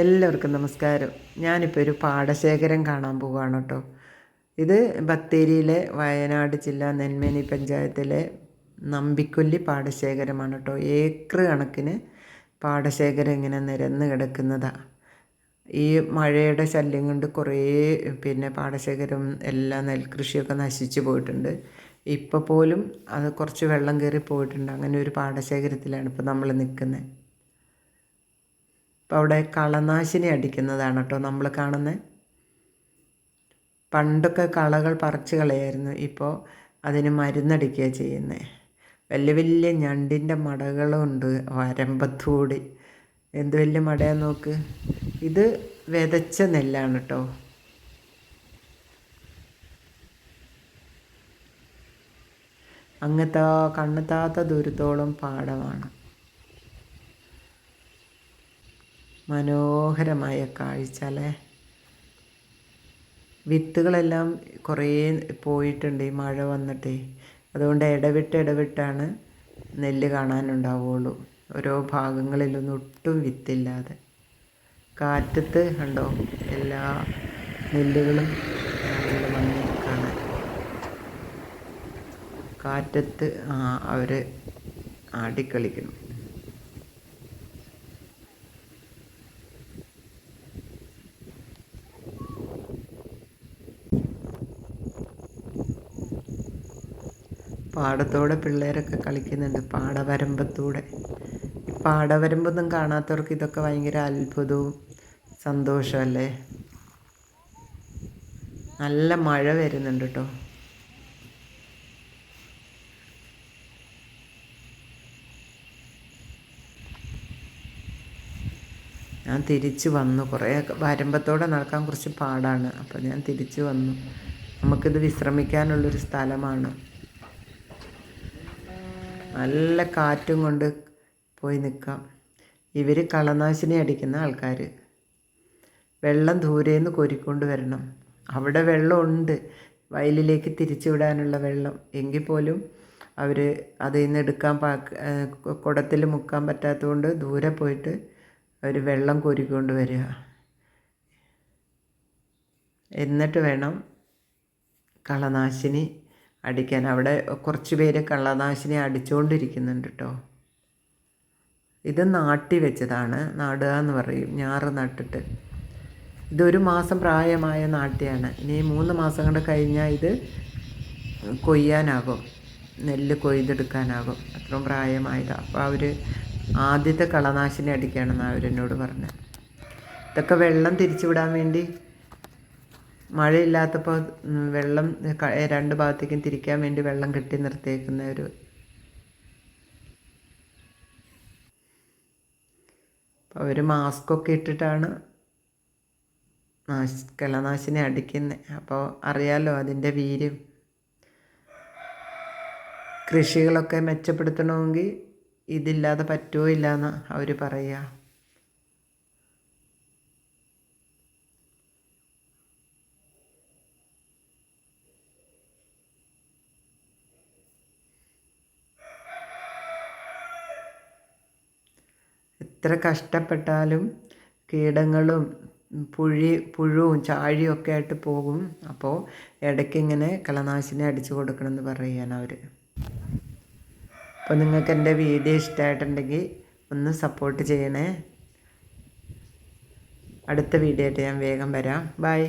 എല്ലാവർക്കും നമസ്കാരം. ഞാനിപ്പോൾ ഒരു പാടശേഖരം കാണാൻ പോവുകയാണ് കേട്ടോ. ഇത് ബത്തേരിയിലെ വയനാട് ജില്ല നെന്മേനി പഞ്ചായത്തിലെ നമ്പിക്കൊല്ലി പാടശേഖരമാണ് കേട്ടോ. ഏക്കർ കണക്കിന് പാടശേഖരം ഇങ്ങനെ നിരന്ന് കിടക്കുന്നതാണ് ഈ മഴയുടെ ശല്യം കൊണ്ട് കുറേ പിന്നെ പാടശേഖരം എല്ലാ നെൽകൃഷിയൊക്കെ നശിച്ചു പോയിട്ടുണ്ട്. ഇപ്പോൾ പോലും അത് കുറച്ച് വെള്ളം കയറി പോയിട്ടുണ്ട്. അങ്ങനെ ഒരു പാടശേഖരത്തിലാണ് ഇപ്പോൾ നമ്മൾ നിൽക്കുന്നത് അപ്പോൾ അവിടെ കളനാശിനി അടിക്കുന്നതാണ് കേട്ടോ നമ്മൾ കാണുന്നത് പണ്ടൊക്കെ കളകൾ പറിച്ച് കളയായിരുന്നു. ഇപ്പോൾ അതിന് മരുന്നടിക്കുക ചെയ്യുന്നത് വലിയ വലിയ ഞണ്ടിന്റെ മടകളുണ്ട് വരമ്പത്തൂടി. എന്ത് വലിയ മടയാ നോക്ക്. ഇത് വിതച്ച നെല്ലാണ് കേട്ടോ. അങ്ങത്താ കണ്ണെത്താത്ത ദൂരത്തോളം പാടമാണ്. മനോഹരമായ കാഴ്ച അല്ലേ? വിത്തുകളെല്ലാം കുറേ പോയിട്ടുണ്ട് ഈ മഴ വന്നിട്ടേ. അതുകൊണ്ട് ഇടവിട്ട് ഇടവിട്ടാണ് നെല്ല് കാണാനുണ്ടാവുള്ളൂ. ഓരോ ഭാഗങ്ങളിലൊന്നും ഒട്ടും വിത്തില്ലാതെ. കാറ്റത്ത് കണ്ടോ? എല്ലാ നെല്ലുകളും നല്ല ഭംഗി കാണാൻ. കാറ്റത്ത് അവർ ആടിക്കളിക്കണം പാടത്തോടെ പിള്ളേരൊക്കെ കളിക്കുന്നുണ്ട് പാടവരമ്പത്തൂടെ. ഈ പാടവരമ്പൊന്നും കാണാത്തവർക്ക് ഇതൊക്കെ ഭയങ്കര അത്ഭുതവും സന്തോഷമല്ലേ? നല്ല മഴ വരുന്നുണ്ട് കേട്ടോ ഞാൻ തിരിച്ചു വന്നു. കുറേ വരമ്പത്തോടെ നടക്കാൻ കുറച്ച് പാടാണ്. അപ്പോൾ ഞാൻ തിരിച്ചു വന്നു. നമുക്കിത് വിശ്രമിക്കാനുള്ളൊരു സ്ഥലമാണ്. നല്ല കാറ്റും കൊണ്ട് പോയി നിൽക്കാം. ഇവർ കളനാശിനി അടിക്കുന്ന ആൾക്കാർ വെള്ളം ദൂരേന്ന് കോരിക്കൊണ്ട് വരണം. അവിടെ വെള്ളമുണ്ട്. വയലിലേക്ക് തിരിച്ചു വിടാനുള്ള വെള്ളം. എങ്കിൽ പോലും അവർ അതിൽ നിന്ന് എടുക്കാൻ പാ കുടത്തിൽ മുക്കാൻ പറ്റാത്തതുകൊണ്ട് ദൂരെ പോയിട്ട് അവർ വെള്ളം കോരിക്കൊണ്ട് വരിക. എന്നിട്ട് വേണം കളനാശിനി അടിക്കാൻ. അവിടെ കുറച്ച് പേര് കള്ളനാശിനി അടിച്ചുകൊണ്ടിരിക്കുന്നുണ്ട് കേട്ടോ ഇത് നാട്ടി വെച്ചതാണ് നാടുക എന്ന് പറയും ഞാറ് നട്ടിട്ട്. ഇതൊരു മാസം പ്രായമായ നാട്ടിയാണ്. ഇനി മൂന്ന് മാസം കൊണ്ട് കഴിഞ്ഞാൽ ഇത് കൊയ്യാനാകും നെല്ല് കൊയ്തെടുക്കാനാകും. അത്രയും പ്രായമായത്. അപ്പോൾ അവർ ആദ്യത്തെ കളനാശിനി അടിക്കുകയാണെന്ന് അവരെന്നോട് പറഞ്ഞത് ഇതൊക്കെ വെള്ളം തിരിച്ചുവിടാൻ വേണ്ടി മഴയില്ലാത്തപ്പോൾ വെള്ളം രണ്ട് ഭാഗത്തേക്കും തിരിക്കാൻ വേണ്ടി വെള്ളം കെട്ടി നിർത്തിയേക്കുന്ന ഒരു അവർ മാസ്കൊക്കെ ഇട്ടിട്ടാണ് നാശ കിളനാശിനെ അടിക്കുന്നത് അപ്പോൾ അറിയാലോ അതിന്റെ വീര്യം. കൃഷികളൊക്കെ മെച്ചപ്പെടുത്തണമെങ്കിൽ ഇതില്ലാതെ പറ്റുമോ ഇല്ലയെന്ന് അവർ പറയുക എത്ര കഷ്ടപ്പെട്ടാലും കീടങ്ങളും പുഴി പുഴുവും ചാഴിയും ഒക്കെ ആയിട്ട് പോകും. അപ്പോൾ ഇടയ്ക്ക് ഇങ്ങനെ കളനാശിനി അടിച്ചു കൊടുക്കണം എന്ന് പറയുകയാണ് അവർ അപ്പോൾ നിങ്ങൾക്ക് എന്റെ വീഡിയോ ഇഷ്ടമായിട്ടുണ്ടെങ്കിൽ ഒന്ന് സപ്പോർട്ട് ചെയ്യണേ. അടുത്ത വീഡിയോ ആയിട്ട് ഞാൻ വേഗം വരാം. ബൈ